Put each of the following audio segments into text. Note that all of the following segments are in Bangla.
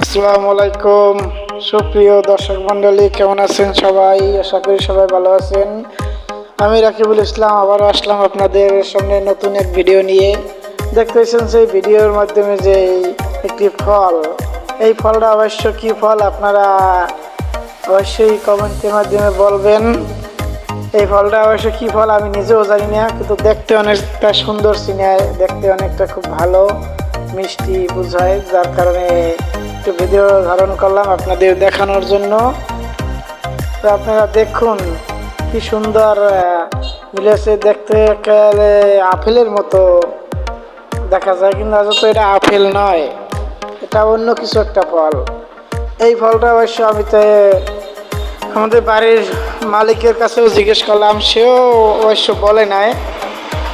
আসসালামু আলাইকুম। সুপ্রিয় দর্শক মণ্ডলী, কেমন আছেন সবাই? আশা করি সবাই ভালো আছেন। আমি রাকিবুল ইসলাম, আবারও আসলাম আপনাদের সামনে নতুন এক ভিডিও নিয়ে। দেখতেছেন সেই ভিডিওর মাধ্যমে যে একটি ফল, এই ফলটা অবশ্য কি ফল আপনারা অবশ্যই কমেন্টের মাধ্যমে বলবেন। এই ফলটা অবশ্য কি ফল আমি নিজেও জানি না, কিন্তু দেখতে অনেকটা সুন্দর সিনায় দেখতে অনেকটা খুব ভালো। মিষ্টি বুঝায়, যার কারণে একটু ভিডিও ধারণ করলাম আপনাদের দেখানোর জন্য। তো আপনারা দেখুন কি সুন্দর মিলেছে দেখতে, একেবারে আপেলের মতো। দেখা যায় কিন্তু আসলে এটা আপেল নয়, এটা অন্য কিছু একটা ফল। এই ফলটা অবশ্য আমি তো আমাদের বাড়ির মালিকের কাছেও জিজ্ঞেস করলাম, সেও অবশ্য বলে নাই।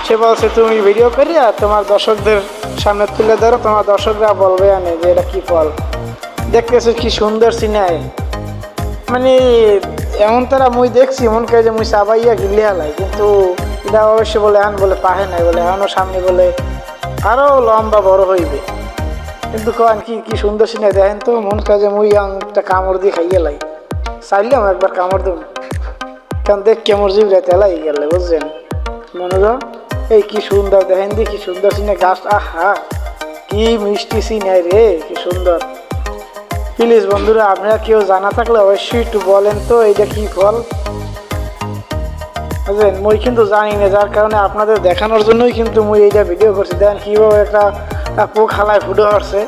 সে বলছে, তুমি ভিডিও করিয়া তোমার দর্শকদের সামনে তুলে ধরো, তোমার দর্শকরা বলবে আনে যে এটা কি ফল দেখতেছো কি সুন্দর সিনাই মানে এমন তারা মুই দেখছি, মন করে যে মুই সাবাইয়া গিলে হালাই, কিন্তু এটা অবশ্য বলে আন বলে পাহে নাই, বলে এখনও সামনে বলে আরও লম্বা বড় হইবে। কিন্তু কন কি কি সুন্দর সিনাই দেখেন তো, মন কাজে মুই একটা কামড় দিয়ে খাইয়ে লাই। চাইলাম একবার কামড় দেব। কারণ দেখ কেমন জিবরা তেলাই গেলে, বুঝছেন? মনোজ এই কি সুন্দর, দেখেন দি কি সুন্দর সিনে গাছ। আহা, কি মিষ্টি সিনাই রে, কি সুন্দর। প্লিজ বন্ধুরা, আপনারা কেউ জানা থাকলে অবশ্যই একটু বলেন তো, এইটা কি ফল? বুঝলেন, মুই কিন্তু জানি না, যার কারণে আপনাদের দেখানোর জন্যই কিন্তু মুই এইটা ভিডিও করছি। দেখেন কীভাবে একটা পোক হালায় ফুটো হচ্ছে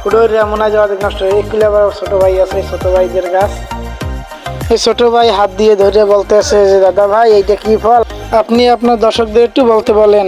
ফুটো মনে হয় যাওয়া নষ্ট হয়ে। এগুলো আবার ছোটো ভাই আছে, ছোটো ভাইদের গাছ। এই ছোট ভাই হাত দিয়ে ধরে বলতেছে যে, দাদা ভাই, এইটা কি ফল? আপনি আপনার দর্শকদের একটু বলতে বলেন।